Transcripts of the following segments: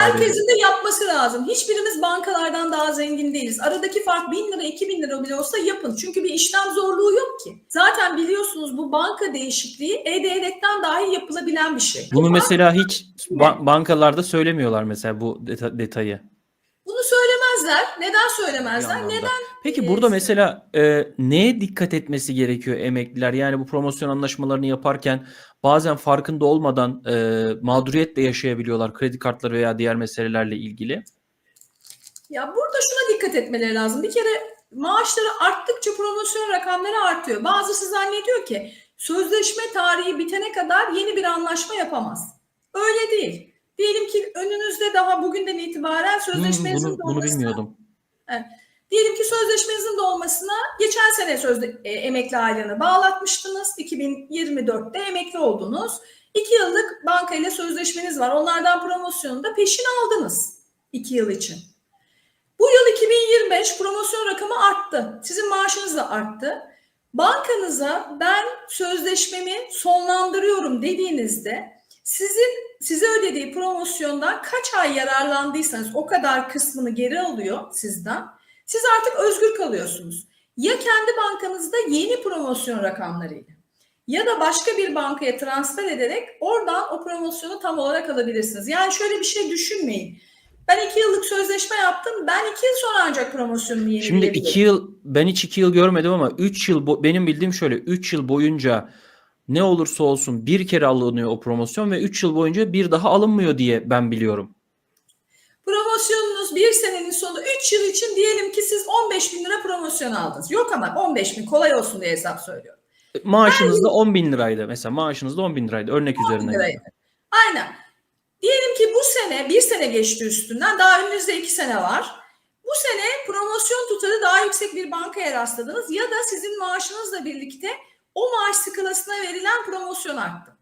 Herkesin de yapması lazım. Hiçbirimiz bankalardan daha zengin değiliz. Aradaki fark 1000 lira 2000 lira bile olsa yapın. Çünkü bir işlem zorluğu yok ki. Zaten biliyorsunuz bu banka değişikliği e-devletten dahi yapılabilen bir şey. Bunu Bu mesela hiç ba- bankalarda söylemiyorlar mesela bu deta- detayı. Söylemezler. Neden söylemezler? Neden? Peki Ee, burada mesela e, neye dikkat etmesi gerekiyor emekliler? Yani bu promosyon anlaşmalarını yaparken bazen farkında olmadan e, mağduriyet de yaşayabiliyorlar kredi kartları veya diğer meselelerle ilgili. Ya burada şuna dikkat etmeleri lazım. Bir kere maaşları arttıkça promosyon rakamları artıyor. Bazısı zannediyor ki sözleşme tarihi bitene kadar yeni bir anlaşma yapamaz. Öyle değil. Diyelim ki önünüzde daha bugünden itibaren Hmm, sözleşmenizin bunu, bunu dolmasına- bilmiyordum. Diyelim ki sözleşmenizin dolmasına geçen sene sözde e, emekli aylığını bağlatmıştınız. 2024'te emekli oldunuz. 2 yıllık banka ile sözleşmeniz var. Onlardan promosyonu da peşin aldınız 2 yıl için. Bu yıl 2025 promosyon rakamı arttı. Sizin maaşınız da arttı. Bankanıza ben sözleşmemi sonlandırıyorum dediğinizde sizin size ödediği promosyondan kaç ay yararlandıysanız o kadar kısmını geri alıyor sizden. Siz artık özgür kalıyorsunuz. Ya kendi bankanızda yeni promosyon rakamlarıyla ya da başka bir bankaya transfer ederek oradan o promosyonu tam olarak alabilirsiniz. Yani şöyle bir şey düşünmeyin. Ben iki yıllık sözleşme yaptım. Ben iki yıl sonra ancak promosyonumu Şimdi yenileyebilirim. iki yıl ben hiç iki yıl görmedim ama üç yıl benim bildiğim şöyle üç yıl boyunca ne olursa olsun bir kere alınıyor o promosyon ve üç yıl boyunca bir daha alınmıyor diye ben biliyorum. Promosyonunuz bir senenin sonu 3 yıl için diyelim ki siz 15 bin lira promosyon aldınız. Yok ama 15 bin kolay olsun diye hesap söylüyorum. Maaşınız da 10 bin liraydı mesela maaşınız da 10 bin liraydı örnek üzerinden. liraydı. Aynen. Diyelim ki bu sene bir sene geçti üstünden daha önünüzde iki sene var. Bu sene promosyon tutarı daha yüksek bir bankaya rastladınız ya da sizin maaşınızla birlikte o maaş skalasına verilen promosyon arttı.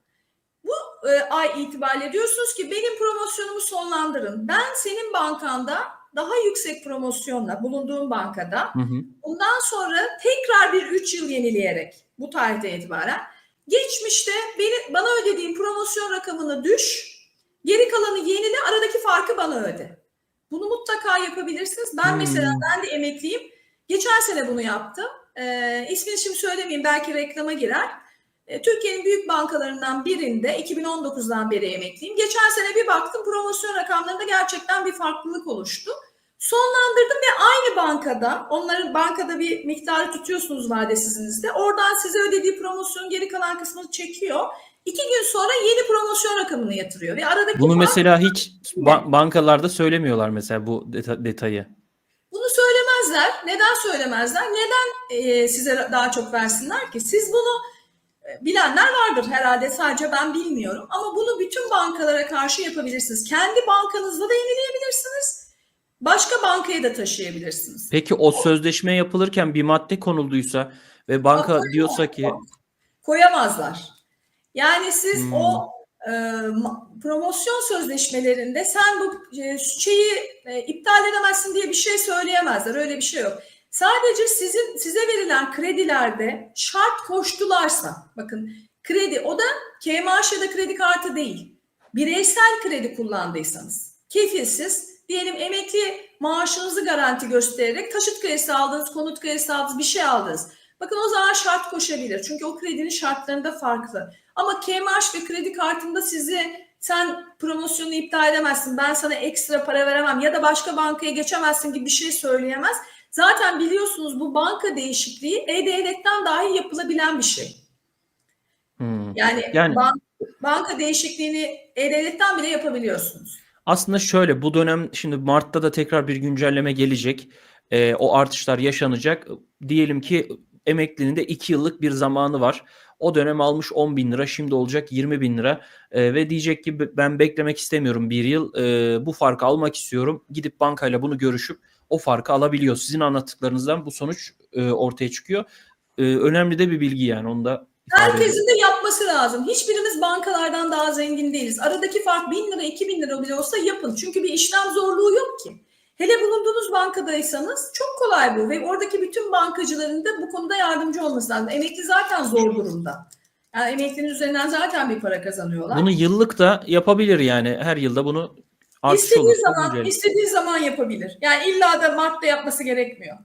Bu e, ay itibariyle diyorsunuz ki benim promosyonumu sonlandırın. Ben senin bankanda daha yüksek promosyonla bulunduğum bankada Hı hı. Bundan sonra tekrar bir 3 yıl yenileyerek bu tarihte itibaren geçmişte beni, bana ödediğin promosyon rakamını düş, geri kalanı yenile, aradaki farkı bana öde. Bunu mutlaka yapabilirsiniz. Ben Hmm. mesela ben de emekliyim. Geçen sene bunu yaptım. Ee, ismini şimdi söylemeyeyim belki reklama girer. Ee, Türkiye'nin büyük bankalarından birinde 2019'dan beri emekliyim. Geçen sene bir baktım promosyon rakamlarında gerçekten bir farklılık oluştu. Sonlandırdım ve aynı bankada, onların bankada bir miktarı tutuyorsunuz vadesizinizde. Oradan size ödediği promosyon geri kalan kısmını çekiyor. İki gün sonra yeni promosyon rakamını yatırıyor. Ve aradaki Bunu fark- mesela hiç ba- bankalarda söylemiyorlar mesela bu deta- detayı. Söylemezler. Neden söylemezler? Neden e, size daha çok versinler ki? Siz bunu e, bilenler vardır herhalde sadece ben bilmiyorum. Ama bunu bütün bankalara karşı yapabilirsiniz. Kendi bankanızda da yenileyebilirsiniz. Başka bankaya da taşıyabilirsiniz. Peki o sözleşme yapılırken bir madde konulduysa ve banka Aa, diyorsa ki Koyamazlar. Yani siz Hmm. o promosyon sözleşmelerinde sen bu e, şeyi e, iptal edemezsin diye bir şey söyleyemezler. Öyle bir şey yok. Sadece sizin size verilen kredilerde şart koştularsa bakın kredi o da KMAŞ ya da kredi kartı değil. Bireysel kredi kullandıysanız kefilsiz diyelim emekli maaşınızı garanti göstererek taşıt kredisi aldınız, konut kredisi aldınız, bir şey aldınız. Bakın o zaman şart koşabilir. Çünkü o kredinin şartlarında farklı. Ama KMAŞ ve kredi kartında sizi sen promosyonu iptal edemezsin, ben sana ekstra para veremem ya da başka bankaya geçemezsin gibi bir şey söyleyemez. Zaten biliyorsunuz bu banka değişikliği e-devletten dahi yapılabilen bir şey. Hmm. Yani, Yani- ban- banka değişikliğini e-devletten bile yapabiliyorsunuz. Aslında şöyle bu dönem şimdi Mart'ta da tekrar bir güncelleme gelecek. Ee, o artışlar yaşanacak. Diyelim ki emeklinin de 2 yıllık bir zamanı var. O dönem almış 10 bin lira şimdi olacak 20 bin lira Ee, ve diyecek ki "Be- ben beklemek istemiyorum bir yıl Ee, bu farkı almak istiyorum. Gidip bankayla bunu görüşüp o farkı alabiliyor. Sizin anlattıklarınızdan bu sonuç e, ortaya çıkıyor. Ee, önemli de bir bilgi yani onu da. Herkesin de yapması lazım. Hiçbirimiz bankalardan daha zengin değiliz. Aradaki fark 1000 lira 2000 lira bile olsa yapın. Çünkü bir işlem zorluğu yok ki. Bankadaysanız çok kolay bu ve oradaki bütün bankacıların da bu konuda yardımcı olması lazım. Emekli zaten zor durumda. Yani emeklinin üzerinden zaten bir para kazanıyorlar. Bunu yıllık da yapabilir yani her yılda bunu Artış istediği olursa zaman istediği zaman yapabilir. Yani illa da Mart'ta yapması gerekmiyor.